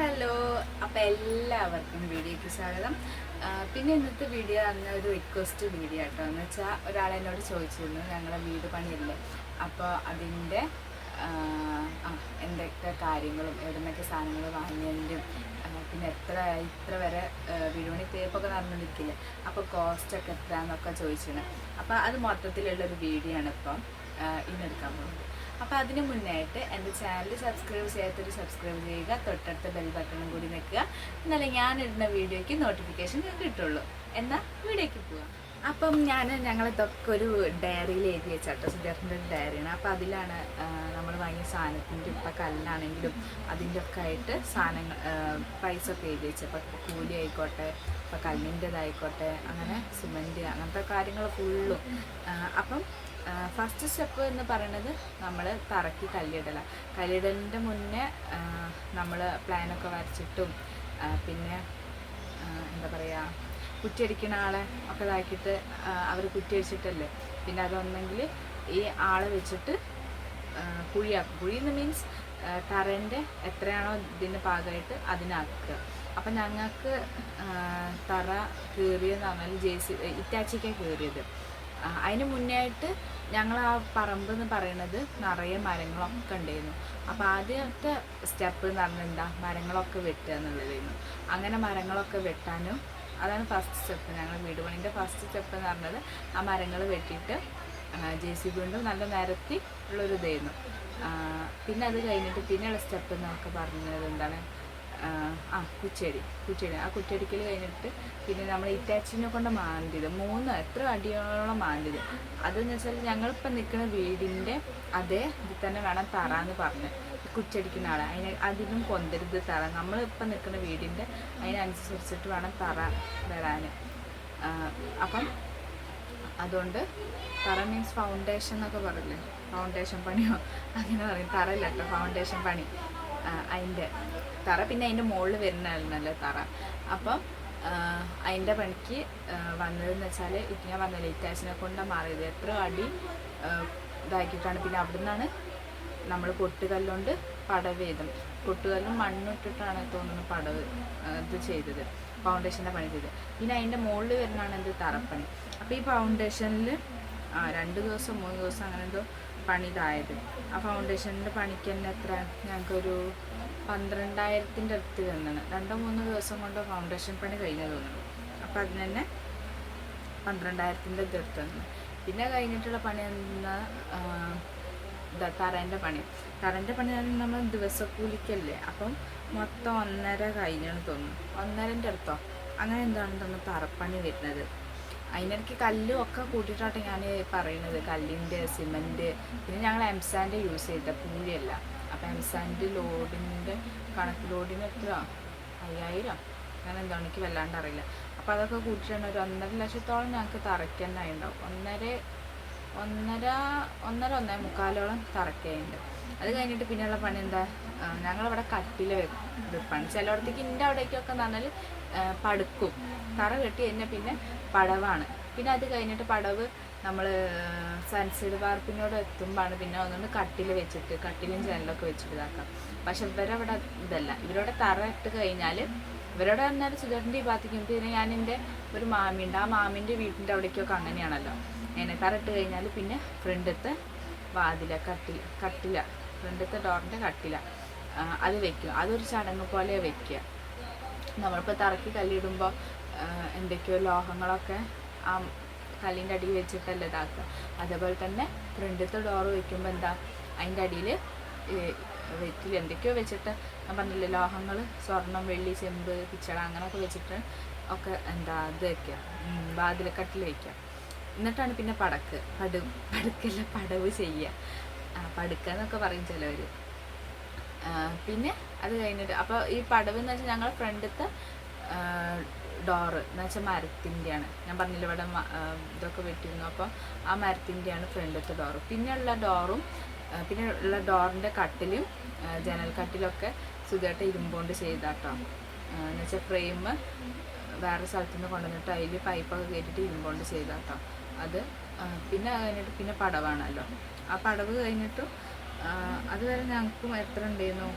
Hello അപ്പം എല്ലാവർക്കും വീഡിയോയ്ക്ക് സ്വാഗതം. പിന്നെ ഇന്നത്തെ വീഡിയോ എന്ന ഒരു റിക്വസ്റ്റ് വീഡിയോ കേട്ടോ എന്ന് വെച്ചാൽ ഒരാൾ എന്നോട് ചോദിച്ചിരുന്നു ഞങ്ങളുടെ വീട് പണിയില്ലേ? അപ്പോൾ അതിന്റെ എന്തൊക്കെ കാര്യങ്ങളും എവിടെ നിന്നൊക്കെ സാധനങ്ങൾ വാങ്ങിയതിന്റെയും പിന്നെ എത്ര ഇത്ര വരെ വീടുപണി വീട് പണി തേപ്പൊക്കെ നടന്നുകൊണ്ടിരിക്കില്ലേ അപ്പോൾ കോസ്റ്റൊക്കെ എത്ര എന്നൊക്കെ ചോദിച്ചിരുന്നു. അപ്പോൾ അത് മൊത്തത്തിലുള്ളൊരു വീഡിയോ ആണ് ഇപ്പം ഇന്നെടുക്കാൻ പോകുന്നത്. അപ്പോൾ അതിന് മുന്നായിട്ട് എന്റെ ചാനൽ സബ്സ്ക്രൈബ് ചെയ്യാത്തൊരു സബ്സ്ക്രൈബ് ചെയ്യുക തൊട്ടടുത്ത ബെൽ ബട്ടണും കൂടി നിൽക്കുക എന്നാലേ ഇടുന്ന വീഡിയോയ്ക്ക് നോട്ടിഫിക്കേഷൻ കിട്ടുള്ളൂ. എന്നാൽ വീഡിയോയ്ക്ക് പോവാം. അപ്പം ഞാൻ ഞങ്ങളിതൊക്കെ ഒരു ഡയറിയിൽ എഴുതി വെച്ചാട്ടോ. സുധീർന്റെ ഒരു ഡയറിയാണ് അപ്പോൾ അതിലാണ് നമ്മൾ വാങ്ങിയ സാധനത്തിന്റെ ഇപ്പം കല്ലാണെങ്കിലും അതിന്റെ ഒക്കെ ആയിട്ട് സാധനങ്ങൾ പൈസ ഒക്കെ എഴുതി വെച്ചു. അപ്പോൾ കൂലി ആയിക്കോട്ടെ ഇപ്പം കല്ലിന്റെതായിക്കോട്ടെ അങ്ങനെ സിമന്റ് അങ്ങനത്തെ കാര്യങ്ങൾ ഫുള്ളും അപ്പം ഫസ്റ്റ് സ്റ്റെപ്പ് എന്ന് പറയുന്നത് നമ്മൾ തറക്കി കല്ലിടല. കല്ലിടലിന്റെ മുന്നേ നമ്മൾ പ്ലാനൊക്കെ വരച്ചിട്ടും പിന്നെ എന്താ പറയുക കുറ്റിയടിക്കുന്ന ആളെ ഒക്കെ ഇതാക്കിയിട്ട് അവർ കുറ്റിയടിച്ചിട്ടല്ലേ? പിന്നെ അതൊന്നെങ്കിൽ ഈ ആളെ വെച്ചിട്ട് കുഴിയാക്കും. കുഴി എന്ന് മീൻസ് തറേന്റെ എത്രയാണോ ഇതിന് പാകമായിട്ട് അതിനാക്കുക. അപ്പം ഞങ്ങൾക്ക് തറ കീറിയെന്ന് പറഞ്ഞാൽ ജെ സി ഇറ്റാച്ചിക്കാണ് കീറിയത്. ആ, അതിന് മുന്നേ ആയിട്ട് ഞങ്ങൾ ആ പറമ്പ് എന്ന് പറയുന്നത് നിറയെ മരങ്ങളൊക്കെ ഉണ്ടായിരുന്നു. അപ്പോൾ ആദ്യത്തെ സ്റ്റെപ്പ് എന്ന് പറഞ്ഞാൽ എന്താ? മരങ്ങളൊക്കെ വെട്ടുക എന്നുള്ളതായിരുന്നു. അങ്ങനെ മരങ്ങളൊക്കെ വെട്ടാനും അതാണ് ഫസ്റ്റ് സ്റ്റെപ്പ് ഞങ്ങൾ വീട് പണിന്റെ ഫസ്റ്റ് സ്റ്റെപ്പ് എന്ന് പറഞ്ഞത് ആ മരങ്ങൾ വെട്ടിയിട്ട് ജെ സി ബി കൊണ്ട് നല്ല നിരത്തി ഉള്ളൊരു ഇതായിരുന്നു പിന്നെ അത് കഴിഞ്ഞിട്ട് പിന്നെയുള്ള സ്റ്റെപ്പ് എന്നൊക്കെ പറഞ്ഞത് എന്താണ്? ആ കുച്ചേരി കുച്ചേരി. ആ കുച്ചടിക്കൽ കഴിഞ്ഞിട്ട് പിന്നെ നമ്മൾ ഇറ്റാച്ചിനെ കൊണ്ട് മാന്തിയത്. മൂന്ന് എത്ര അടിയോളം മാന്തിയത്. അതെന്ന് വെച്ചാൽ ഞങ്ങളിപ്പോൾ നിൽക്കുന്ന വീടിന്റെ അതേ ഇത് തന്നെ വേണം തറാന്ന് പറഞ്ഞ് കുച്ചടിക്കുന്ന ആളെ. അതിന് അതിനും കൊന്തരുത് തറ. നമ്മളിപ്പോൾ നിൽക്കുന്ന വീടിന്റെ അതിനനുസരിച്ചിട്ട് വേണം തറ വരാൻ. അപ്പം അതുകൊണ്ട് തറ മീൻസ് ഫൗണ്ടേഷൻ എന്നൊക്കെ പറയില്ലേ ഫൗണ്ടേഷൻ പണിയോ? അങ്ങനെ പറയും. തറയില്ല കേട്ടോ. ഫൗണ്ടേഷൻ പണി. അതിന്റെ തറ. പിന്നെ അതിന്റെ മുകളിൽ വരുന്നതല്ലേ തറ. അപ്പം അതിന്റെ പണിക്ക് വന്നതെന്ന് വെച്ചാൽ ഇപ്പം ഞാൻ വന്ന ഇറ്റാച്ചിനെ കൊണ്ട് മാറിയത്. എത്ര അടി ഇതാക്കിയിട്ടാണ്. പിന്നെ അവിടെ നിന്നാണ് നമ്മൾ പൊട്ടുകല്ലുകൊണ്ട് പടവ് ചെയ്തത് പൊട്ടുകല്ലും മണ്ണിട്ടിട്ടാണ് തോന്നുന്നു പടവ് ഇത് ചെയ്തത്. ഫൗണ്ടേഷന്റെ പണി ചെയ്തത്. പിന്നെ അതിന്റെ മുകളിൽ വരുന്നതാണ് എന്ത് തറപ്പണി. അപ്പോൾ ഈ ഫൗണ്ടേഷനിൽ രണ്ട് ദിവസം മൂന്ന് ദിവസം അങ്ങനെ എന്തോ പണി ഇതായത് ആ ഫൗണ്ടേഷന്റെ പണിക്ക് തന്നെ എത്ര? ഞങ്ങൾക്കൊരു പന്ത്രണ്ടായിരത്തിന്റെ അടുത്ത് തന്നെയാണ് രണ്ടോ മൂന്നോ ദിവസം കൊണ്ട് ഫൗണ്ടേഷൻ പണി കഴിഞ്ഞു തോന്നുന്നു. അപ്പോൾ അതിന് തന്നെ പന്ത്രണ്ടായിരത്തിന്റെ അടുത്ത് എടുത്ത് തന്നു. പിന്നെ കഴിഞ്ഞിട്ടുള്ള പണി എന്താ തറേന്റെ പണി. തറേന്റെ പണി നമ്മൾ ദിവസക്കൂലിക്കല്ലേ? അപ്പം മൊത്തം ഒന്നര കഴിഞ്ഞാണ് തോന്നുന്നു. ഒന്നരന്റെ അടുത്തോ? അങ്ങനെ എന്താണ് തോന്നുന്നു തറപ്പണി വരുന്നത്? അതിനിടയ്ക്ക് കല്ലും ഒക്കെ കൂട്ടിയിട്ടാണ് ഞാൻ പറയുന്നത്. കല്ലിന്റെ സിമന്റ് പിന്നെ ഞങ്ങൾ എംസാന്റെ യൂസ് ചെയ്ത പൂഴിയല്ല അപ്പം എംസാന്റെ ലോഡിന്റെ കണക്ക് ലോഡിന് എത്ര അയ്യായിരം. അങ്ങനെ എന്താണ് എനിക്ക് വല്ലാണ്ട് അറിയില്ല. അപ്പോൾ അതൊക്കെ കൂട്ടിയിട്ടാണ് ഒരു ഒന്നര ലക്ഷത്തോളം ഞങ്ങൾക്ക് തറയ്ക്ക് ഉണ്ടാവും ഒന്നര ഒന്നര ഒന്നര ഒന്നേ മുക്കാലോളം തറയ്ക്കുന്നുണ്ട് അത് കഴിഞ്ഞിട്ട് പിന്നെയുള്ള പണി എന്താ? ഞങ്ങളിവിടെ കട്ടിൽ വെപ്പാണ്. ചിലയിടത്തേക്ക് എന്റെ അവിടേക്കൊക്കെ എന്ന് പറഞ്ഞാൽ പടുക്കും. തറ കെട്ടി കഴിഞ്ഞാൽ പിന്നെ പടവാണ്. പിന്നെ അത് കഴിഞ്ഞിട്ട് പടവ് നമ്മൾ സൺസൈഡ് പാർക്കിനോട് എത്തുമ്പോഴാണ് പിന്നെ ഒന്നുകൊണ്ട് കട്ടിൽ വെച്ചിട്ട് കട്ടിലും ജനലൊക്കെ വെച്ചിട്ട് ഇതാക്കാം. പക്ഷെ ഇവരവിടെ ഇതല്ല. ഇവരുടെ തറ ഇട്ട് കഴിഞ്ഞാൽ ഇവരോട് പറഞ്ഞാൽ സുധേറിന്റെ ഈ ഭാഗത്തേക്കും പിന്നെ ഞാൻ എന്റെ ഒരു മാമിയുണ്ട് ആ മാമിന്റെ വീട്ടിന്റെ അവിടേക്കൊക്കെ അങ്ങനെയാണല്ലോ. അങ്ങനെ തറ ഇട്ട് കഴിഞ്ഞാൽ പിന്നെ ഫ്രണ്ടത്തെ വാതില കട്ടില കട്ടില. ഫ്രണ്ടത്തെ ഡോറിന്റെ കട്ടില. അത് വെക്കും അതൊരു ചടങ്ങ് പോലെ വെക്കുക. നമ്മളിപ്പോൾ തറക്കി കല്ലിടുമ്പോൾ എന്തൊക്കെയോ ലോഹങ്ങളൊക്കെ ആ കല്ലിന്റെ അടിയിൽ വെച്ചിട്ടല്ല ഇതാക്കുക. അതേപോലെ തന്നെ ഫ്രണ്ടിലത്തെ ഡോറ് വെക്കുമ്പോൾ എന്താ? അതിന്റെ അടിയിൽ വെറ്റിൽ എന്തൊക്കെയോ വെച്ചിട്ട് ഞാൻ പറഞ്ഞില്ലേ ലോഹങ്ങൾ സ്വർണം വെള്ളി ചെമ്പ് പിച്ചള അങ്ങനെയൊക്കെ വെച്ചിട്ട് ഒക്കെ എന്താ ഇത് വെക്കുക. ഉം, വാതിലക്കട്ടിൽ വയ്ക്കുക എന്നിട്ടാണ് പിന്നെ പടക്ക്. പടു പടുക്കല്ല പടവ് ചെയ്യുക. പടുക്കുക പടുക്ക എന്നൊക്കെ പറയും ചിലവർ പിന്നെ അത് കഴിഞ്ഞിട്ട് അപ്പോൾ ഈ പടവ് എന്ന് വെച്ചാൽ ഞങ്ങൾ ഫ്രണ്ടത്തെ ഡോറ് എന്ന് വെച്ചാൽ മരത്തിന്റെയാണ് ഞാൻ പറഞ്ഞില്ല ഇവിടെ ഇതൊക്കെ വെട്ടിയിരുന്നു അപ്പോൾ ആ മരത്തിന്റെയാണ് ഫ്രണ്ടത്തെ ഡോറ്. പിന്നെയുള്ള ഡോറും പിന്നെ ഉള്ള ഡോറിന്റെ കട്ടിലും ജനൽ കട്ടിലൊക്കെ സുഖമായിട്ട് ഇരുമ്പോണ്ട് ചെയ്താട്ടോ. എന്ന് വെച്ചാൽ ഫ്രെയിം വേറെ സ്ഥലത്തു നിന്ന് കൊണ്ടുവന്നിട്ട് അതിൽ പൈപ്പൊക്കെ കയറ്റിയിട്ട് ഇരുമ്പോണ്ട് ചെയ്താട്ടോ. അത് പിന്നെ കഴിഞ്ഞിട്ട് പിന്നെ പടവാണല്ലോ. ആ പടവ് കഴിഞ്ഞിട്ടും അതുവരെ ഞങ്ങൾക്കും എത്ര ഉണ്ടായിരുന്നു?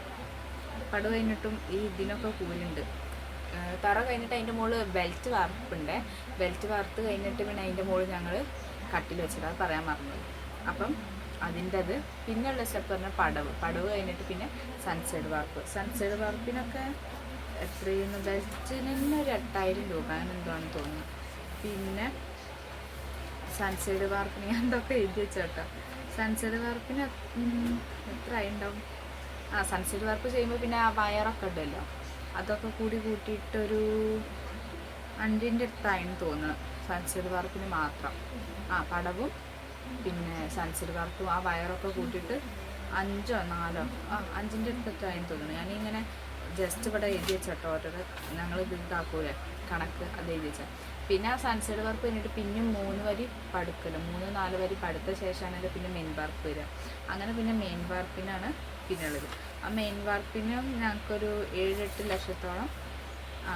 പടു കഴിഞ്ഞിട്ടും ഈ ഇതിനൊക്കെ കൂലുണ്ട്. തറ കഴിഞ്ഞിട്ട് അതിന്റെ മുകളിൽ ബെൽറ്റ് വാർപ്പുണ്ട്. ബെൽറ്റ് വാർത്ത് കഴിഞ്ഞിട്ട് പിന്നെ അതിന്റെ മുകളിൽ ഞങ്ങൾ കട്ടിൽ വെച്ചിട്ട് അത് പറയാൻ മറന്നു. അപ്പം അതിന്റെ അത് പിന്നെയുള്ള സ്റ്റെപ്പ് പറഞ്ഞാൽ പടവ്. പടവ് കഴിഞ്ഞിട്ട് പിന്നെ സൺസൈഡ് വാർപ്പ്. സൺസൈഡ് വാർപ്പിനൊക്കെ എത്രയെന്ന് ബെൽറ്റിന് തന്നെ ഒരു എട്ടായിരം രൂപ അങ്ങനെ തോന്നുന്നു. പിന്നെ സൺസൈഡ് വാർപ്പിന് ഞാൻ എന്തൊക്കെ എഴുതി വെച്ചോട്ടോ സൺസൈഡ് വർപ്പിന് എത്ര ഉണ്ടാവും ആ സൺസെറ്റ് വർക്ക് ചെയ്യുമ്പോൾ പിന്നെ ആ വയറൊക്കെ ഉണ്ടല്ലോ അതൊക്കെ കൂടി കൂട്ടിയിട്ടൊരു അഞ്ചിന്റെ അടുത്തായെന്ന് തോന്നുന്നു സൺസെറ്റ് വർക്കിന് മാത്രം. ആ പടവും പിന്നെ സൺസെറ്റ് വർക്കും ആ വയറൊക്കെ കൂട്ടിയിട്ട് അഞ്ചോ നാലോ ആ അഞ്ചിന്റെ അടുത്തൊക്കെയായെന്ന് തോന്നുന്നു. ഞാനിങ്ങനെ ജസ്റ്റ് ഇവിടെ എഴുതി വെച്ചോട്ടോ ഓരോരോ ഞങ്ങൾ ഇത് ഇതാക്കൂലേ കണക്ക് അത് എഴുതി വെച്ചാൽ പിന്നെ ആ സൺസൈഡ് വർക്ക് കഴിഞ്ഞിട്ട് പിന്നെ മൂന്ന് വരി പടുക്കൽ. മൂന്ന് നാല് വരി പടുത്ത ശേഷമാണ് പിന്നെ മെയിൻ വർക്ക് വരിക അങ്ങനെ പിന്നെ മെയിൻ വർക്കിനാണ് പിന്നെ ഉള്ളത് ആ മെയിൻ വർക്കിനും ഞങ്ങൾക്കൊരു ഏഴെട്ട് ലക്ഷത്തോളം. ആ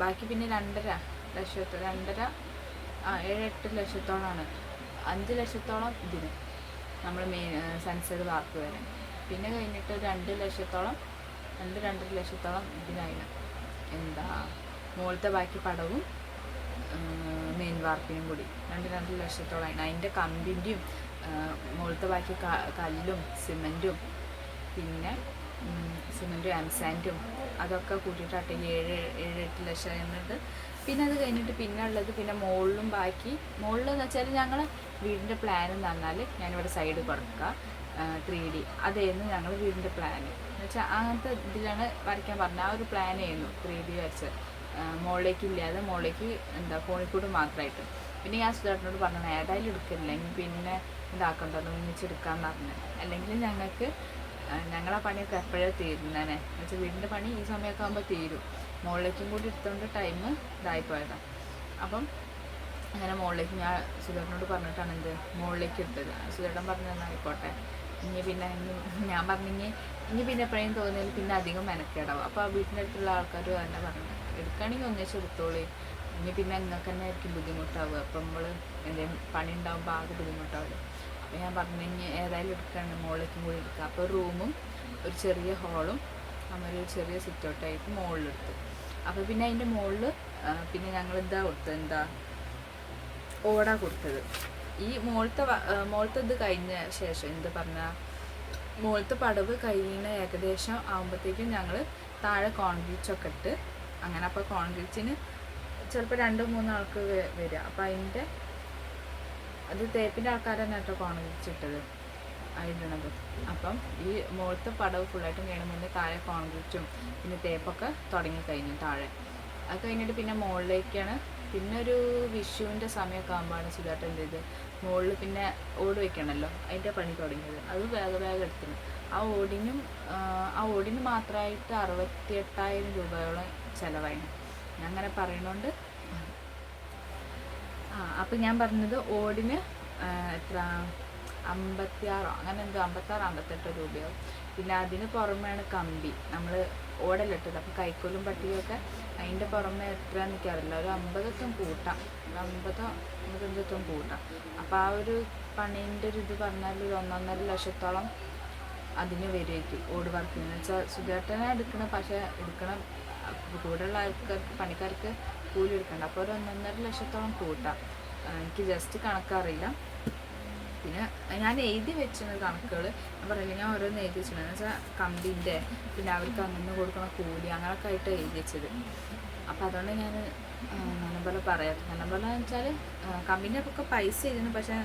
ബാക്കി പിന്നെ രണ്ടര ലക്ഷത്തോ രണ്ടര ആ ഏഴെട്ട് ലക്ഷത്തോളമാണ് അഞ്ച് ലക്ഷത്തോളം ഇതിന് നമ്മൾ മെയിൻ സൺസൈഡ് വർക്ക് വരെ. പിന്നെ കഴിഞ്ഞിട്ട് രണ്ട് ലക്ഷത്തോളം രണ്ട് രണ്ടര ലക്ഷത്തോളം ഇതിനായി എന്താ മുകളിലത്തെ ബാക്കി പടവും മെയിൻ വാർപ്പിനും കൂടി. രണ്ട് രണ്ട് ലക്ഷത്തോളം അതിന്റെ കമ്പിന്റെയും മുകളിലത്തെ ബാക്കി കല്ലും സിമെന്റും പിന്നെ സിമെന്റും ആംസാന്റും അതൊക്കെ കൂട്ടിയിട്ടാട്ടെ ഈ ഏഴ് ഏഴ് എട്ട് ലക്ഷം എന്നിട്ട് പിന്നെ അത് കഴിഞ്ഞിട്ട് പിന്നെ ഉള്ളത് പിന്നെ മുകളിലും ബാക്കി. മുകളിൽ എന്ന് വെച്ചാൽ ഞങ്ങൾ വീടിന്റെ പ്ലാൻ എന്ന് പറഞ്ഞാൽ ഞാനിവിടെ സൈഡ് കൊടുക്കുക ത്രീ ഡി അതായിരുന്നു ഞങ്ങൾ വീടിന്റെ പ്ലാൻ എന്ന് വെച്ചാൽ അങ്ങനത്തെ ഇതിലാണ് വരയ്ക്കാൻ പറഞ്ഞത്. ആ ഒരു പ്ലാൻ ആയിരുന്നു ത്രീ ഡി വരച്ച് മുകളിലേക്ക് ഇല്ലാതെ മുകളിലേക്ക് എന്താ കോണിക്കൂട് മാത്രമായിട്ട് പിന്നെ ഞാൻ സുധാട്ടനോട് പറഞ്ഞു ഏതായാലും എടുക്കില്ല? ഇനി പിന്നെ ഇതാക്കണ്ടല്ലോ ഒന്നിച്ചെടുക്കാൻ പറഞ്ഞു. അല്ലെങ്കിൽ ഞങ്ങൾക്ക് ഞങ്ങളെ പണിയൊക്കെ എപ്പോഴേ തീരുന്നതന്നെ എന്നുവെച്ചാൽ വീടിന്റെ പണി ഈ സമയമൊക്കെ ആകുമ്പോൾ തീരും. മുകളിലേക്കും കൂടി എടുത്തുകൊണ്ട് ടൈം ഇതായിപ്പോയതാണ് അപ്പം അങ്ങനെ മുകളിലേക്ക് ഞാൻ സുധേട്ടനോട് പറഞ്ഞിട്ടാണ് എന്ത് മുകളിലേക്ക് എടുത്തത്. സുധേട്ടൻ പറഞ്ഞു "എന്നാ ആയിക്കോട്ടെ. ഇനി പിന്നെ ഞാൻ പറഞ്ഞെങ്കിൽ ഇനി പിന്നെ എപ്പോഴും തോന്നിയാൽ പിന്നെ അധികം മെനക്കേടാവും. അപ്പോൾ ആ വീട്ടിന്റെ അടുത്തുള്ള ആൾക്കാർ തന്നെ പറഞ്ഞു എടുക്കുകയാണെങ്കിൽ ഒന്നിച്ച് എടുത്തോളി ഇനി പിന്നെ നിങ്ങൾക്ക് തന്നെ ആയിരിക്കും ബുദ്ധിമുട്ടാവുക. അപ്പം നമ്മൾ എന്തെങ്കിലും പണി ഉണ്ടാകുമ്പോൾ ആകെ ബുദ്ധിമുട്ടാവില്ല. അപ്പം ഞാൻ പറഞ്ഞു ഇനി ഏതായാലും എടുക്കുകയാണ് മുകളിലേക്കും കൂടി എടുക്കുക അപ്പോൾ റൂമും ഒരു ചെറിയ ഹാളും അങ്ങനെ ഒരു ചെറിയ സിറ്റൗട്ടായിട്ട് മുകളിലെടുത്തു അപ്പോൾ പിന്നെ അതിന്റെ മുകളിൽ പിന്നെ ഞങ്ങൾ എന്താ കൊടുത്തത്? എന്താ? ഓട കൊടുത്തത്. ഈ മുകളത്തെ മുകളിലത്തെ ഇത് കഴിഞ്ഞ ശേഷം എന്ത് പറഞ്ഞാൽ മുകളിലത്തെ പടവ് കഴിയുന്ന ഏകദേശം ആകുമ്പോഴത്തേക്കും ഞങ്ങൾ താഴെ കോൺക്രീറ്റ് ഒക്കെ ഇട്ട് അങ്ങനെ അപ്പോൾ കോൺക്രീറ്റ്സിന് ചിലപ്പോൾ രണ്ട് മൂന്ന് ആൾക്ക് വരിക അപ്പോൾ അതിന്റെ അത് തേപ്പിന്റെ ആൾക്കാർ തന്നെ കേട്ടോ കോൺക്രീറ്റ്സ് ഇട്ടത് ഇടണത്. അപ്പം ഈ മുകളിലത്തെ പടവ് ഫുള്ളായിട്ടും കഴിയണം മുന്നേ താഴെ കോൺക്രീറ്റും പിന്നെ തേപ്പൊക്കെ തുടങ്ങി കഴിഞ്ഞു താഴെ. അത് കഴിഞ്ഞിട്ട് പിന്നെ മുകളിലേക്കാണ് പിന്നെ ഒരു വിഷുവിന്റെ സമയമൊക്കെ ആകുമ്പോഴാണ് സുധാട്ടൻ എന്ത് ചെയ്ത് മുകളിൽ പിന്നെ ഓട് വെക്കണമല്ലോ അതിന്റെ പണി തുടങ്ങിയത്. അത് വേഗം വേഗം എടുത്തിരുന്നു. ആ ഓടിനും ആ, ഓടിന് മാത്രമായിട്ട് അറുപത്തി എട്ടായിരം രൂപയോളം ചിലവായിരുന്നു ഞാൻ അങ്ങനെ പറയണോണ്ട് ആ അപ്പം ഞാൻ പറഞ്ഞത് ഓടിന് എത്ര? അമ്പത്തിയാറോ? അങ്ങനെ എന്തോ അമ്പത്താറോ അമ്പത്തെട്ടോ രൂപയോ പിന്നെ അതിന് പുറമെയാണ് കമ്പി. നമ്മൾ ഓടലിട്ടത് അപ്പോൾ കൈക്കോലും പട്ടികയൊക്കെ അതിന്റെ പുറമെ എത്ര എനിക്കറിയില്ല. ഒരു അമ്പതൊക്കെ കൂട്ടാം. ഒരു അമ്പതോ അമ്പത്തഞ്ചൊക്കെ കൂട്ടാം. അപ്പോൾ ആ ഒരു പണീന്റെ ഒരു ഇത് പറഞ്ഞാൽ ഒരു ഒന്നൊന്നര ലക്ഷത്തോളം അതിന് വരുമായിരിക്കും ഓട് വർക്കിന്. എന്ന് വെച്ചാൽ സുധേട്ടനെ എടുക്കണം പക്ഷേ എടുക്കണം അപ്പൊ കൂടെയുള്ള ആൾക്കാർക്ക് പണിക്കാർക്ക് കൂലി എടുക്കണ്ട അപ്പോൾ ഒരു ഒന്നൊന്നര ലക്ഷത്തോളം കൂട്ടാം. എനിക്ക് ജസ്റ്റ് കണക്കറിയില്ല. പിന്നെ ഞാൻ എഴുതി വെച്ചിരുന്ന കണക്കുകൾ ഞാൻ പറയില്ല ഞാൻ ഓരോന്ന് എഴുതി വെച്ചിട്ടുണ്ട്. എന്ന് വെച്ചാൽ കമ്പിന്റെ പിന്നെ അവർക്ക് അങ്ങനെ കൊടുക്കണ കൂലി അങ്ങനെയൊക്കെ ആയിട്ട് എഴുതി വെച്ചത്. അപ്പോൾ അതുകൊണ്ട് ഞാൻ നല്ലപോലെ പറയാം. നല്ലപോലെ എന്ന് വെച്ചാൽ കമ്പിന്റെ ഒക്കെ പൈസ എഴുതുന്നു പക്ഷേ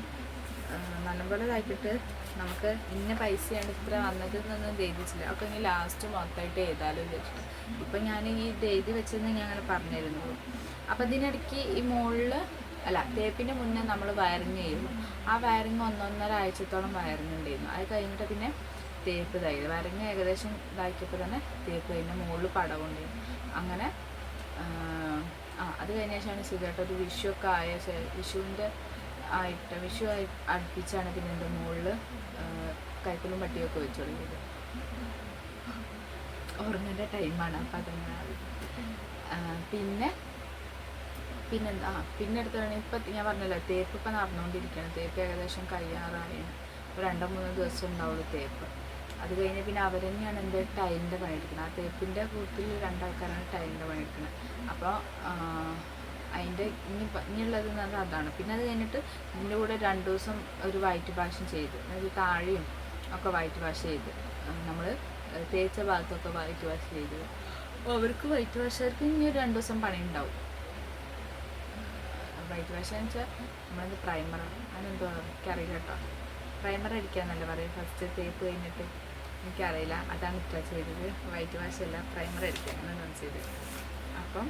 നല്ലപോലെ ഇതാക്കിയിട്ട് നമുക്ക് ഇന്ന പൈസയാണ് ഇത്ര വന്നതെന്നൊന്നും എഴുതിച്ചില്ല. ഒക്കെ ഇനി ലാസ്റ്റ് മൊത്തമായിട്ട് എഴുതാലോ വിചാരിച്ചു ഇപ്പം ഞാൻ ഈ എഴുതി വെച്ചതെന്ന് ഞാൻ അങ്ങനെ പറഞ്ഞിരുന്നു. അപ്പം ഇതിനിടയ്ക്ക് ഈ മുകളിൽ അല്ല തേപ്പിന്റെ മുന്നേ നമ്മൾ വയറിങ് ചെയ്യുന്നു. ആ വയറിങ് ഒന്നൊന്നര ആഴ്ചത്തോളം വയറിങ് ഉണ്ടായിരുന്നു. അത് കഴിഞ്ഞിട്ട് പിന്നെ തേപ്പ് ഇതായി. വയറിങ് ഏകദേശം ഇതാക്കിയപ്പോൾ തന്നെ തേപ്പ് കഴിഞ്ഞ മുകളിൽ പടവുണ്ടായിരുന്നു അങ്ങനെ ആ, അത് കഴിഞ്ഞ ശേഷമാണ് സുഖമായിട്ട് ഒരു വിഷു ഒക്കെ ആയ വിഷുവിന്റെ ആയിട്ട് വിഷു ആയി അടുപ്പിച്ചാണ് പിന്നെ എന്റെ മുകളിൽ കൈക്കലും പട്ടിയൊക്കെ വെച്ചു തുടങ്ങിയത്. ഓർമ്മേന്റെ ടൈമാണ് അപ്പം അതങ്ങനെ. പിന്നെ പിന്നെന്താ? പിന്നെ എടുത്താണ് ഇപ്പം ഞാൻ പറഞ്ഞല്ലോ തേപ്പ് ഇപ്പം നടന്നുകൊണ്ടിരിക്കുകയാണ് തേപ്പ് ഏകദേശം കഴിയാറായാണ് ഒരു രണ്ടോ മൂന്നോ ദിവസം ഉണ്ടാവുള്ളൂ തേപ്പ്. അത് കഴിഞ്ഞ് പിന്നെ അവർ തന്നെയാണ് എന്റെ ടൈലിന്റെ പണിയെടുക്കുന്നത്. ആ തേപ്പിന്റെ കൂട്ടത്തിൽ രണ്ടാൾക്കാരാണ് ടൈലിന്റെ പണിയെടുക്കുന്നത്. അപ്പോൾ അതിന്റെ ഇനി പ- ഇനിയുള്ളത് എന്ന് പറഞ്ഞാൽ അതാണ്. പിന്നെ അത് കഴിഞ്ഞിട്ട് ഇതിന്റെ കൂടെ രണ്ട് ദിവസം ഒരു വൈറ്റ് വാഷും ചെയ്ത് അതായത് താഴെയും ഒക്കെ വൈറ്റ് വാഷ് ചെയ്ത് നമ്മൾ തേച്ച ഭാഗത്തൊക്കെ വൈറ്റ് വാഷ് ചെയ്ത്. അവർക്ക് വൈറ്റ് വാഷർക്ക് ഇനി ഒരു രണ്ട് ദിവസം പണി ഉണ്ടാവും. വൈറ്റ് വാഷ് എന്ന് വെച്ചാൽ നമ്മളത് പ്രൈമർ അതിനെന്തോ എനിക്കറിയില്ല കേട്ടോ. പ്രൈമർ അടിക്കാന്നല്ല പറയും ഫസ്റ്റ് തേപ്പ് കഴിഞ്ഞിട്ട് എനിക്കറിയില്ല അതാണ് ഇത്ര ചെയ്തത്. വൈറ്റ് വാഷ് അല്ല പ്രൈമർ അടിക്കാൻ ചെയ്തത്. അപ്പം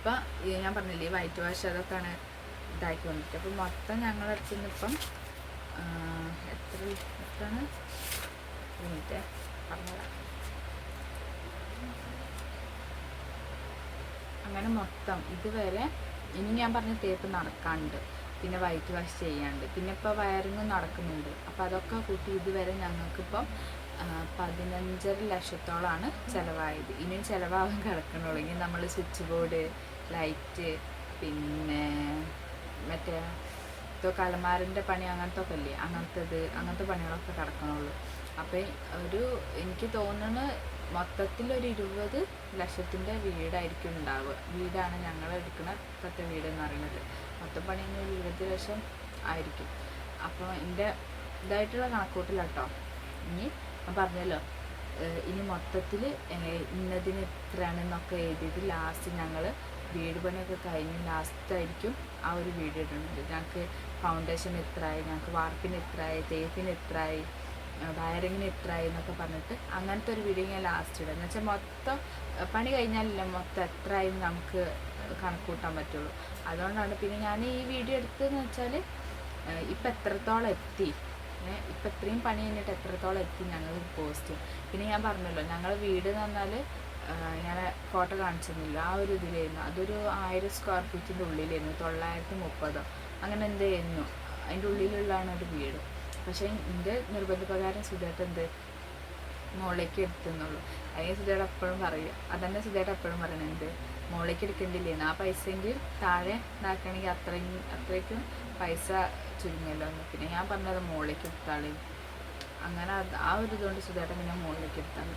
ഇപ്പം ഞാൻ പറഞ്ഞില്ലേ വൈറ്റ് വാഷ് അതൊക്കെയാണ് ഇതാക്കി വന്നിട്ട്. അപ്പം മൊത്തം നിന്ന് ഇപ്പം എത്ര എത്രയാണ് മിനിറ്റ് അങ്ങനെ മൊത്തം ഇതുവരെ ഇനി ഞാൻ പറഞ്ഞ തേപ്പ് നടക്കാണ്ട് പിന്നെ വൈറ്റ് വാഷ് ചെയ്യാണ്ട് പിന്നെ ഇപ്പോൾ വയറിങ്ങും നടക്കുന്നുണ്ട്. അപ്പോൾ അതൊക്കെ കൂട്ടി ഇതുവരെ ഞങ്ങൾക്കിപ്പം പതിനഞ്ചര ലക്ഷത്തോളമാണ് ചിലവായത്. ഇനിയും ചിലവാകാൻ കിടക്കണുള്ളൂ. ഇനി നമ്മൾ സ്വിച്ച് ബോർഡ് ലൈറ്റ് പിന്നെ മറ്റേ ഇതൊക്കെ അലമാരിന്റെ പണി അങ്ങനത്തെ ഒക്കെ അങ്ങനത്തെ അങ്ങനത്തത് അങ്ങനത്തെ പണികളൊക്കെ കിടക്കണുള്ളൂ അപ്പം ഒരു എനിക്ക് തോന്നുന്നു മൊത്തത്തിൽ ഒരു ഇരുപത് ലക്ഷത്തിന്റെ വീടായിരിക്കും ഉണ്ടാവുക. വീടാണ് ഞങ്ങൾ എടുക്കുന്ന ഇപ്പോഴത്തെ വീട് എന്ന് പറയുന്നത്. മൊത്തം പണി തന്നെ ഒരു ഇരുപത് ലക്ഷം ആയിരിക്കും. അപ്പോൾ എന്റെ ഇതായിട്ടുള്ള കണക്കൂട്ടിലാട്ടോ. ഇനി ഞാൻ പറഞ്ഞല്ലോ ഇനി മൊത്തത്തിൽ ഇന്നതിന് എത്രയാണെന്നൊക്കെ എഴുതിയത് ലാസ്റ്റ് ഞങ്ങൾ വീട് പണിയൊക്കെ കഴിഞ്ഞ് ലാസ്റ്റായിരിക്കും ആ ഒരു വീഡിയോ ഇടുന്നത് ഞങ്ങൾക്ക് ഫൗണ്ടേഷൻ എത്രയായി ഞങ്ങൾക്ക് വാർപ്പിന് എത്രയായി തേപ്പിന് എത്രയായി വയറിങ്ങിന് എത്രയായി എന്നൊക്കെ പറഞ്ഞിട്ട് അങ്ങനത്തെ ഒരു വീഡിയോ ഞാൻ ലാസ്റ്റ് ഇടാം. എന്ന് വെച്ചാൽ മൊത്തം പണി കഴിഞ്ഞാലല്ല മൊത്തം എത്രയായി നമുക്ക് കണക്കൂട്ടാൻ പറ്റുള്ളൂ. അതുകൊണ്ടാണ് പിന്നെ ഞാൻ ഈ വീഡിയോ എടുത്തതെന്ന് വെച്ചാൽ ഇപ്പം എത്രത്തോളം എത്തി ഇപ്പം ഇത്രയും പണി കഴിഞ്ഞിട്ട് എത്രത്തോളം എത്തി ഞങ്ങൾ പോസ്റ്റ് പിന്നെ ഞാൻ പറഞ്ഞല്ലോ ഞങ്ങൾ വീട് എന്ന് പറഞ്ഞാൽ ഞാൻ ഫോട്ടോ കാണിച്ചിരുന്നില്ല. ആ ഒരു ഇതിലായിരുന്നു. അതൊരു ആയിരം സ്ക്വയർ ഫീറ്റിന്റെ ഉള്ളിലായിരുന്നു. തൊള്ളായിരത്തി മുപ്പതോ. അങ്ങനെ എന്തായിരുന്നു. അതിന്റെ ഉള്ളിലുള്ളതാണ് ഒരു വീട്. പക്ഷേ എന്റെ നിർബന്ധപ്രകാരം സുധേട്ട എന്ത്? മുകളിലേക്ക് എടുത്തെന്നുള്ളൂ അതിന് സുധേട്ട എപ്പോഴും പറയും. അതന്നെ സുധേട്ട എപ്പോഴും പറയണത് മുകളിലേക്ക് എടുക്കേണ്ടില്ലേന്ന് ആ പൈസയെങ്കിൽ താഴെ ഇതാക്കണമെങ്കിൽ അത്രയും അത്രയ്ക്കും പൈസ ചുരുങ്ങല്ലോ എന്ന്. പിന്നെ ഞാൻ പറഞ്ഞത് മുകളിലേക്ക് എടുത്താളേ അങ്ങനെ ആ ഒരു ഇതുകൊണ്ട് സുധേട്ടൻ പിന്നെ മുകളിലേക്ക് എടുത്താണ്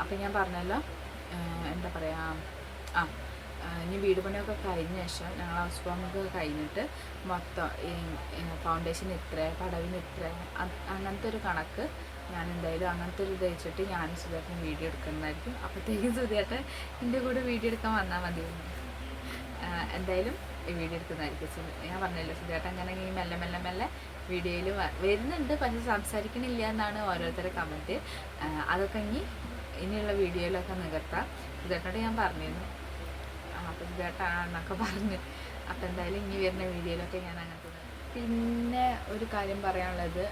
അപ്പം ഞാൻ പറഞ്ഞല്ലോ എന്താ പറയുക ആ ഇനി വീട് പണിയൊക്കെ കഴിഞ്ഞ ശേഷം ഞങ്ങൾ ഹൗസ് വാമിംഗ് കഴിഞ്ഞിട്ട് മൊത്തം ഫൗണ്ടേഷൻ ഇത്ര പടവിന് ഇത്ര അങ്ങനത്തെ ഒരു കണക്ക് ഞാൻ എന്തായാലും അങ്ങനത്തെ ഒരു ഇത് വെച്ചിട്ട് ഞാൻ സുധേട്ടൻ വീഡിയോ എടുക്കുന്നതായിരിക്കും. അപ്പോഴത്തേക്കും സുധേട്ടൻ എന്റെ കൂടെ വീഡിയോ എടുക്കാൻ വന്നാൽ മതി. എന്തായാലും വീഡിയോ എടുക്കുന്നതായിരിക്കും. ഞാൻ പറഞ്ഞല്ലോ സുധേട്ടൻ അങ്ങനെ ഈ മെല്ലെ മെല്ലെ മെല്ലെ വീഡിയോയിൽ വരുന്നുണ്ട് പക്ഷെ സംസാരിക്കണില്ല എന്നാണ് ഓരോരുത്തരുടെ കമന്റ് അതൊക്കെ ഇനി ഇനിയുള്ള വീഡിയോയിലൊക്കെ നികത്താം. ഇതേട്ടോട് ഞാൻ പറഞ്ഞിരുന്നു. അപ്പം ഇതേട്ടാണെന്നൊക്കെ പറഞ്ഞ്. അപ്പം എന്തായാലും ഇനി വരുന്ന വീഡിയോയിലൊക്കെ ഞാൻ അങ്ങനത്തെ പിന്നെ ഒരു കാര്യം പറയാനുള്ളത്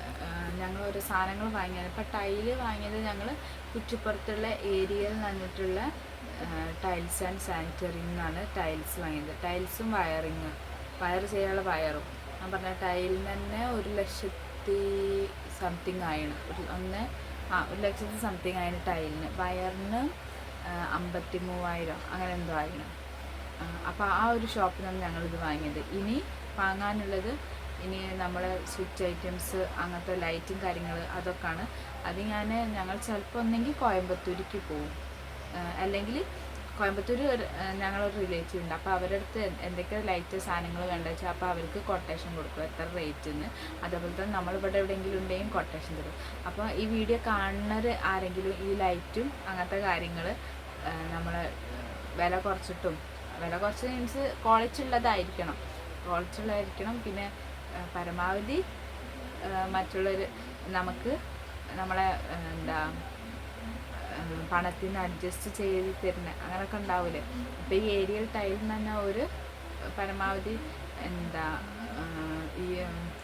ഞങ്ങൾ ഒരു സാധനങ്ങൾ വാങ്ങിയത്. ഇപ്പം ടൈൽ വാങ്ങിയത് ഞങ്ങൾ കുറ്റിപ്പുറത്തുള്ള ഏരിയയിൽ നിന്നിട്ടുള്ള ടൈൽസ് ആൻഡ് സാനിറ്ററി നിന്നാണ് ടൈൽസ് വാങ്ങിയത്. ടൈൽസും വയറിങ്ങും. വയർ ചെയ്യാനുള്ള വയറും. ഞാൻ പറഞ്ഞ ടൈലിന് തന്നെ ഒരു ലക്ഷത്തി സംതിങ് ആയിരുന്നു ഒന്ന് ആ ഒരു ലക്ഷത്തി സംതിങ് അതിന് ടൈലിന്. വയറിന് അമ്പത്തി മൂവായിരം അങ്ങനെ എന്തോ ആയിരുന്നു. അപ്പോൾ ആ ഒരു ഷോപ്പിൽ നിന്നാണ് ഞങ്ങളിത് വാങ്ങിയത്. ഇനി വാങ്ങാനുള്ളത് ഇനി നമ്മളെ സ്വിച്ച് ഐറ്റംസ് അങ്ങനത്തെ ലൈറ്റും കാര്യങ്ങൾ അതൊക്കെയാണ്. അത് ഞാൻ ഞങ്ങൾ ചിലപ്പോൾ ഒന്നെങ്കിൽ കോയമ്പത്തൂരിക്ക് പോവും. അല്ലെങ്കിൽ കോയമ്പത്തൂർ ഞങ്ങളൊരു റിലേറ്റീവ് ഉണ്ട്. അപ്പോൾ അവരുടെ അടുത്ത് എന്ത് എന്തൊക്കെ ലൈറ്റ് സാധനങ്ങൾ വേണ്ട വെച്ചാൽ അപ്പോൾ അവർക്ക് കൊട്ടേഷൻ കൊടുക്കും എത്ര റേറ്റ് എന്ന് അതേപോലെ തന്നെ നമ്മളിവിടെ എവിടെയെങ്കിലും ഉണ്ടെങ്കിൽ കൊട്ടേഷൻ തരും. അപ്പോൾ ഈ വീഡിയോ കാണുന്നവർ ആരെങ്കിലും ഈ ലൈറ്റും അങ്ങനത്തെ കാര്യങ്ങൾ നമ്മൾ വില കുറച്ചിട്ടും വില കുറച്ച് മീൻസ് ക്വാളിറ്റി ഉള്ളതായിരിക്കണം. ക്വാളിറ്റി ഉള്ളതായിരിക്കണം. പിന്നെ പരമാവധി മറ്റുള്ളവർ നമുക്ക് നമ്മളെ എന്താ പണത്തിന് അഡ്ജസ്റ്റ് ചെയ്ത് തരുന്ന. അങ്ങനെയൊക്കെ ഉണ്ടാവില്ലേ അപ്പോൾ ഈ ഏരിയൽ ടൈലിന് തന്നെ ഒരു പരമാവധി എന്താ ഈ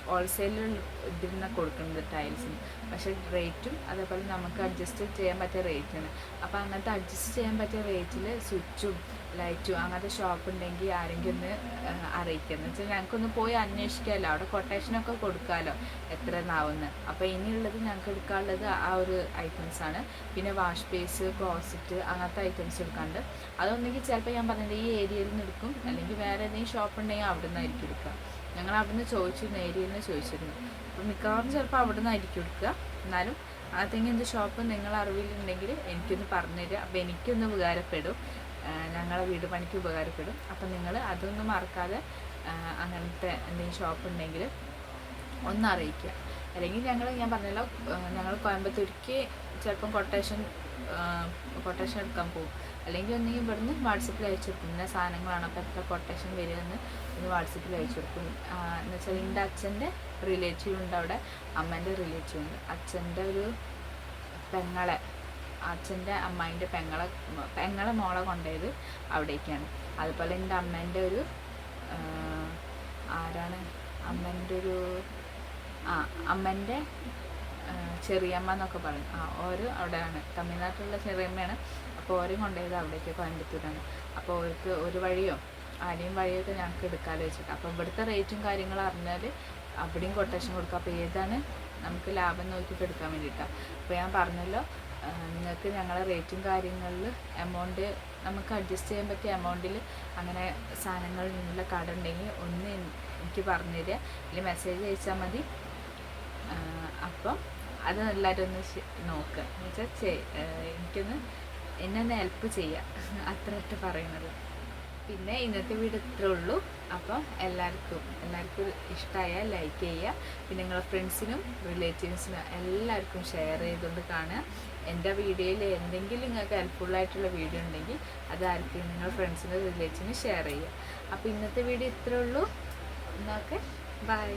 ഹോൾസെയിലിൽ ഇതിൽ നിന്ന് കൊടുക്കുന്നത് ടൈൽസിന് പക്ഷേ റേറ്റും അതേപോലെ നമുക്ക് അഡ്ജസ്റ്റ് ചെയ്യാൻ പറ്റിയ റേറ്റാണ് അപ്പോൾ അങ്ങനത്തെ അഡ്ജസ്റ്റ് ചെയ്യാൻ പറ്റിയ റേറ്റിൽ സ്വിച്ചും ലൈറ്റും അങ്ങനത്തെ ഷോപ്പ് ഉണ്ടെങ്കിൽ ആരെങ്കിലും ഒന്ന് അറിയിക്കുക എന്ന് വെച്ചാൽ ഞങ്ങൾക്കൊന്ന് പോയി അന്വേഷിക്കാമല്ലോ അവിടെ കൊട്ടേഷനൊക്കെ കൊടുക്കാമല്ലോ എത്ര എന്നാവുന്ന. അപ്പോൾ ഇനിയുള്ളത് ഞങ്ങൾക്ക് എടുക്കാനുള്ളത് ആ ഒരു ഐറ്റംസ് ആണ്. പിന്നെ വാഷ് ബേസ് ക്ലോസറ്റ് അങ്ങനത്തെ ഐറ്റംസ് എടുക്കാണ്ട്. അതൊന്നെങ്കിൽ ചിലപ്പോൾ ഞാൻ പറഞ്ഞില്ല ഈ ഏരിയയിൽ നിന്ന് എടുക്കും. അല്ലെങ്കിൽ വേറെ ഏതെങ്കിലും ഷോപ്പ് ഉണ്ടെങ്കിൽ അവിടെ നിന്നായിരിക്കും എടുക്കുക. ഞങ്ങൾ അവിടുന്ന് ചോദിച്ചു ഏരിയയിൽ നിന്ന് ചോദിച്ചിരുന്നു. അപ്പോൾ മിക്കവാറും ചിലപ്പോൾ അവിടെ നിന്നായിരിക്കും എടുക്കുക. എന്നാലും അതെങ്കിൽ എന്ത് ഷോപ്പ് നിങ്ങൾ അറിവിലുണ്ടെങ്കിൽ എനിക്കൊന്ന് പറഞ്ഞുതരിക അപ്പോൾ എനിക്കൊന്ന് ഉപകാരപ്പെടും. ആ, ഞങ്ങളെ വീട് പണിക്ക് ഉപകാരപ്പെടും. അപ്പം നിങ്ങൾ അതൊന്നും മറക്കാതെ ആ, അങ്ങനത്തെ എന്തെങ്കിലും ഷോപ്പ് ഉണ്ടെങ്കിൽ ഒന്ന് അറിയിക്കുക. അല്ലെങ്കിൽ ഞങ്ങൾ ഞാൻ പറഞ്ഞല്ലോ ഞങ്ങൾ കോയമ്പത്തൂർക്ക് ചിലപ്പം കൊട്ടേഷൻ കൊട്ടേഷൻ എടുക്കാൻ പോകും. അല്ലെങ്കിൽ ഒന്നെങ്കിൽ ഇവിടുന്ന് വാട്സപ്പിൽ അയച്ചു കൊടുക്കും. ഇന്ന സാധനങ്ങളാണ് അപ്പോൾ എത്ര കൊട്ടേഷൻ വരുമെന്ന് ഒന്ന് വാട്സപ്പിൽ അയച്ചു കൊടുക്കും. എന്ന് വെച്ചാൽ എന്റെ അച്ഛന്റെ റിലേറ്റീവ് ഉണ്ട് അവിടെ. അമ്മേന്റെ റിലേറ്റീവ് ഉണ്ട്. അച്ഛന്റെ ഒരു പെങ്ങളെ അച്ഛന്റെ അമ്മായിന്റെ പെങ്ങളെ പെങ്ങളെ മോളെ കൊണ്ടുപോയത് അവിടേക്കാണ്. അതുപോലെ എന്റെ അമ്മേന്റെ ഒരു ആരാണ്? അമ്മേന്റെ ഒരു ആ അമ്മേന്റെ ചെറിയമ്മ എന്നൊക്കെ പറയും. ആ ഓര് അവിടെയാണ്. തമിഴ്നാട്ടിലുള്ള ചെറിയമ്മയാണ്. അപ്പോൾ ഓരും കൊണ്ടുപോയത് അവിടേക്ക് കോയമ്പത്തൂരാണ്. അപ്പോൾ അവർക്ക് ഒരു വഴിയോ ആരെയും വഴിയൊക്കെ ഞങ്ങൾക്ക് എടുക്കാമല്ലോ വെച്ചിട്ട് അപ്പോൾ ഇവിടുത്തെ റേറ്റും കാര്യങ്ങളും അറിഞ്ഞാൽ അവിടെയും കൊട്ടേഷൻ കൊടുക്കുക. അപ്പോൾ ഏതാണ് നമുക്ക് ലാഭം നോക്കിയിട്ട് എടുക്കാൻ വേണ്ടിയിട്ടാണ് അപ്പോൾ ഞാൻ പറഞ്ഞല്ലോ നിങ്ങൾക്ക് ഞങ്ങളെ റേറ്റും കാര്യങ്ങളിൽ എമൗണ്ട് നമുക്ക് അഡ്ജസ്റ്റ് ചെയ്യാൻ പറ്റിയ എമൗണ്ടിൽ അങ്ങനെ സാധനങ്ങൾ നിന്നുള്ള കട ഉണ്ടെങ്കിൽ ഒന്ന് എനിക്ക് പറഞ്ഞു തരിക മെസ്സേജ് അയച്ചാൽ മതി. അപ്പം അത് എല്ലാവരും ഒന്ന് നോക്കുക എന്ന് വെച്ചാൽ ചെ- എനിക്കൊന്ന് എന്നെ ഒന്ന് ഹെൽപ്പ് ചെയ്യുക അത്ര ഒറ്റ പറയുന്നത്. പിന്നെ ഇന്നത്തെ വീഡിയോ ഇത്രേ ഉള്ളൂ. അപ്പം എല്ലാവർക്കും എല്ലാവർക്കും ഇഷ്ടമായാൽ ലൈക്ക് ചെയ്യുക പിന്നെ നിങ്ങളുടെ ഫ്രണ്ട്സിനും റിലേറ്റീവ്സിനും എല്ലാവർക്കും ഷെയർ ചെയ്തുകൊണ്ട് കാണുക. എന്റെ വീഡിയോയിൽ എന്തെങ്കിലും നിങ്ങൾക്ക് ഹെൽപ്ഫുള്ളായിട്ടുള്ള വീഡിയോ ഉണ്ടെങ്കിൽ അതായിരിക്കും നിങ്ങൾ ഫ്രണ്ട്സിനും റിലേറ്റീവിനും ഷെയർ ചെയ്യുക അപ്പോൾ ഇന്നത്തെ വീഡിയോ ഇത്രേ ഉള്ളൂ. എന്നൊക്കെ ബൈ